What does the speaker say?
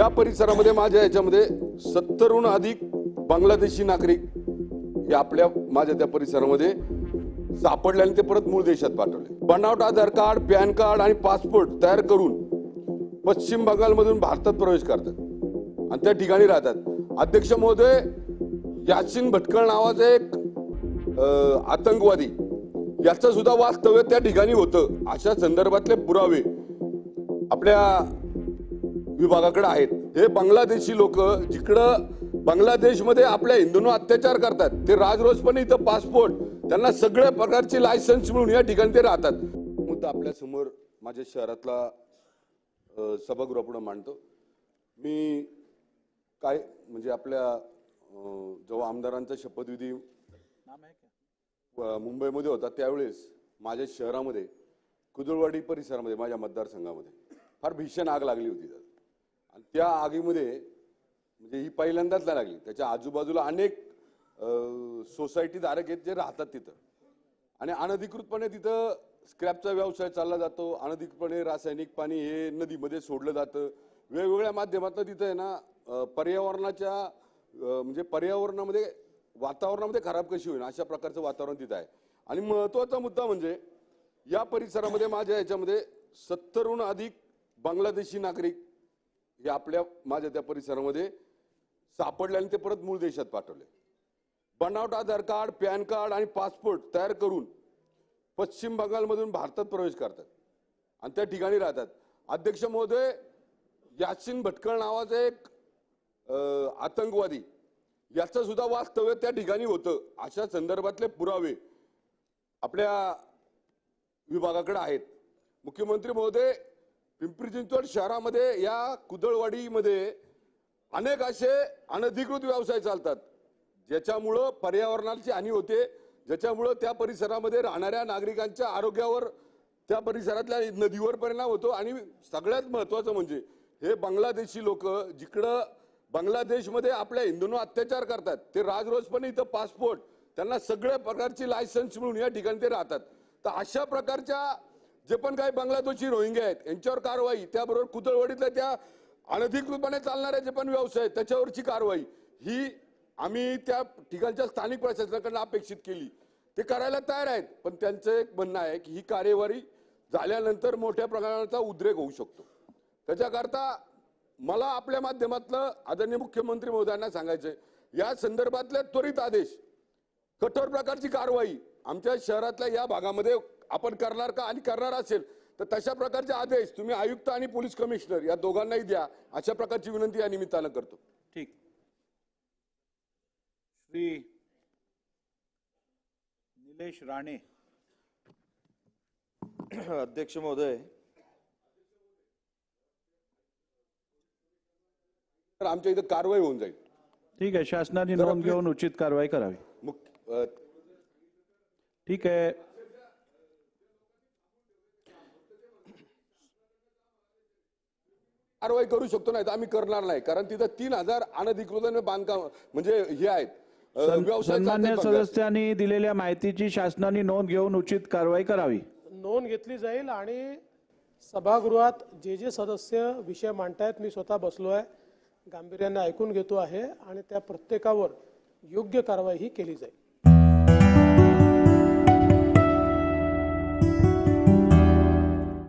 या परिसरामध्ये माझ्या याच्यामध्ये सत्तरहून अधिक बांगलादेशी नागरिक हे आपल्या माझ्या त्या परिसरामध्ये सापडले आणि ते परत मूळ देशात पाठवले. बनावट आधार कार्ड पॅन कार्ड आणि पासपोर्ट तयार करून पश्चिम बंगालमधून भारतात प्रवेश करतात. आणि त्या ठिकाणी राहतात. अध्यक्ष महोदय यासिन भटकळ नावाचा एक आतंकवादी याचं सुद्धा वास्तव्य त्या ठिकाणी होतं. अशा संदर्भातले पुरावे आपल्या विभागाकडे आहेत. हे बांगलादेशी लोक जिकडं बांगलादेशमध्ये आपल्या हिंदूंवर अत्याचार करतात ते राजरोजपणे इथं पासपोर्ट त्यांना सगळ्या प्रकारचे लायसन्स मिळून या ठिकाणी ते राहतात. मुद्दा आपल्यासमोर माझ्या शहरातला अ, मांडतो. मी काय म्हणजे आपल्या जेव्हा आमदारांचा शपथविधी मुंबईमध्ये होता त्यावेळेस माझ्या शहरामध्ये कुदळवाडी परिसरामध्ये माझ्या मतदारसंघामध्ये फार भीषण आग लागली होती. त्या आगीमध्ये म्हणजे ही पहिल्यांदाच नाही लागली. त्याच्या आजूबाजूला अनेक सोसायटी धारक आहेत जे राहतात तिथं. आणि अनधिकृतपणे तिथं स्क्रॅपचा व्यवसाय चालला जातो. अनधिकृतपणे रासायनिक पाणी हे नदीमध्ये सोडलं जातं. वेगवेगळ्या माध्यमातून तिथं आहे ना पर्यावरणाच्या म्हणजे पर्यावरणामध्ये वातावरणामध्ये खराब कशी होईल अशा प्रकारचं वातावरण तिथं आहे. आणि महत्त्वाचा मुद्दा म्हणजे या परिसरामध्ये माझ्या याच्यामध्ये सत्तरहून अधिक बांगलादेशी नागरिक हे आपल्या माझ्या त्या परिसरामध्ये सापडले आणि ते परत मूळ देशात पाठवले. बनावट आधार कार्ड पॅन कार्ड आणि पासपोर्ट तयार करून पश्चिम बंगालमधून भारतात प्रवेश करतात. आणि त्या ठिकाणी राहतात. अध्यक्ष महोदय यासिन भटकळ नावाचा एक आतंकवादी याचं सुद्धा वास्तव्य त्या ठिकाणी होतं. अशा संदर्भातले पुरावे आपल्या विभागाकडे आहेत. मुख्यमंत्री महोदय पिंपरी चिंचवड शहरामध्ये या कुदळवाडीमध्ये अनेक असे अनधिकृत व्यवसाय चालतात ज्याच्यामुळं पर्यावरणाची हानी होते ज्याच्यामुळं त्या परिसरामध्ये राहणाऱ्या नागरिकांच्या आरोग्यावर त्या परिसरातल्या नदीवर परिणाम होतो. आणि सगळ्यात महत्त्वाचं म्हणजे हे बांगलादेशी लोक जिकडं बांगलादेशमध्ये आपल्या हिंदूंवर अत्याचार करतात ते राजरोजपणे इथं पासपोर्ट त्यांना सगळ्या प्रकारची लायसन्स मिळून या ठिकाणी ते राहतात. तर अशा प्रकारच्या जे पण काही बांगलादेशी रोहिंगे आहेत यांच्यावर कारवाई त्याबरोबर कुदळवाडीतल्या त्या अनधिकृतपणे चालणारे जे पण व्यवसाय त्याच्यावरची कारवाई ही आम्ही त्या ठिकाणच्या स्थानिक प्रशासनाकडनं अपेक्षित केली. ते करायला तयार आहेत पण त्यांचं एक म्हणणं आहे की ही कार्यवाही झाल्यानंतर मोठ्या प्रमाणाचा उद्रेक होऊ शकतो. त्याच्याकरता मला आपल्या माध्यमातलं आदरणीय मुख्यमंत्री महोदयांना सांगायचंय या संदर्भातले त्वरित आदेश कठोर प्रकारची कारवाई आमच्या शहरातल्या या भागामध्ये आपण करणार का आणि करणार असेल तर तशा प्रकारचे आदेश तुम्ही आयुक्त आणि पोलीस कमिशनर या दोघांनाही द्या. अशा प्रकारची विनंती या निमित्तानं करतो. ठीक. श्री निलेश राणे. अध्यक्ष महोदय. तर आमच्या इथं कारवाई होऊन जाईल. ठीक आहे शासनाने नोंद घेऊन उचित कारवाई करावी. मुख्य ठीक आहे. कारवाई करू शकतो नाही तर आम्ही करणार नाही. कारण तिथं तीन हजार अनधिकृत बांधकाम म्हणजे हे आहेत. सन्मान्य. सदस्यांनी दिलेल्या माहितीची शासनाने नोंद घेऊन उचित कारवाई करावी. नोंद घेतली जाईल आणि सभागृहात जे जे सदस्य विषय मांडतायत मी स्वतः बसलो आहे गांभीर्याने ऐकून घेतो आहे आणि त्या प्रत्येकावर योग्य कारवाई ही केली जाईल.